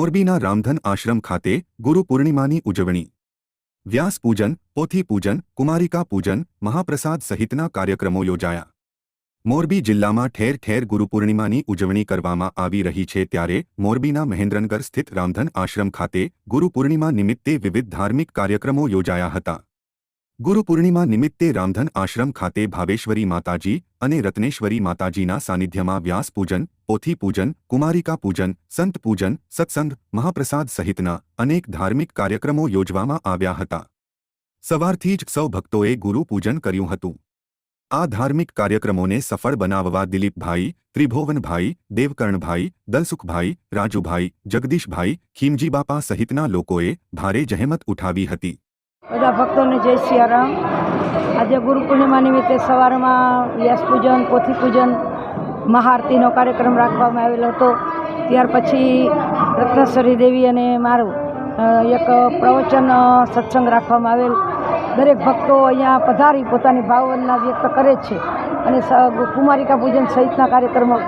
મોરબીના રામધન આશ્રમ ખાતે ગુરુ પૂર્ણિમાની ઉજવણી. વ્યાસ પૂજન, પોથી પૂજન, કુમારિકા પૂજન, મહાપ્રસાદ સહિતના કાર્યક્રમો યોજાયા. મોરબી જિલ્લામાં ઠેર ઠેર ગુરુ પૂર્ણિમાની ઉજવણી કરવામાં આવી રહી છે ત્યારે મોરબીના મહેન્દ્રનગર સ્થિત રામધન આશ્રમ ખાતે ગુરુ પૂર્ણિમા નિમિત્તે વિવિધ ધાર્મિક કાર્યક્રમો યોજાયા હતા. ગુરુ પૂર્ણિમા નિમિત્તે રામધન આશ્રમ ખાતે ભાવેશ્વરી માતાજી અને રત્નેશ્વરી માતાજીના સાનિધ્યમાં વ્યાસ પૂજન પોથી પૂજન કુમારિકા પૂજન સંત પૂજન સત્સંગ, મહાપ્રસાદ સહિતના અનેક ધાર્મિક કાર્યક્રમો યોજવામાં આવ્યા હતા. સવારથી જ સૌ ભક્તોએ ગુરુપૂજન કર્યું હતું. આ ધાર્મિક કાર્યક્રમોને સફળ બનાવવા દિલીપભાઈ, ત્રિભુવનભાઈ, દેવકર્ણભાઈ, દલસુખભાઈ, રાજુભાઈ, જગદીશભાઈ, ખીમજીબાપા સહિતના લોકોએ ભારે જહેમત ઉઠાવી હતી. બધા ભક્તોને જય સિયારામ. આજે ગુરુ પૂર્ણિમા નિમિત્તે સવારમાં વ્યાસ પૂજન, પોથી પૂજન, મહાઆરતીનો કાર્યક્રમ રાખવામાં આવેલો હતો. ત્યાર પછી રત્નેશ્વરી દેવી અને મારું એક પ્રવચન સત્સંગ રાખવામાં આવેલ. દરેક ભક્તો અહીંયા પધારી પોતાની ભાવના વ્યક્ત કરે છે અને કુમારિકા પૂજન સહિતના કાર્યક્રમો,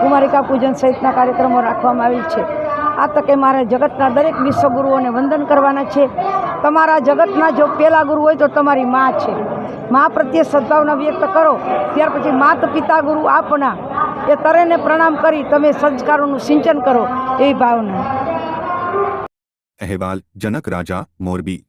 કુમારિકા પૂજન સહિતના કાર્યક્રમો રાખવામાં આવેલ છે. આ તકે મારે જગતના દરેક વિશ્વગુરુઓને વંદન કરવાના છે. તમારા જગતના જો પહેલા ગુરુ હોય તો તમારી મા છે. મા પ્રત્યે સદભાવના વ્યક્ત કરો. ત્યાર પછી માત પિતા ગુરુ આપના. એ તરેને પ્રણામ કરી તમે સંસ્કારોનું સિંચન કરો. એવી ભાવના. અહેવાલ, જનક રાજા, મોરબી.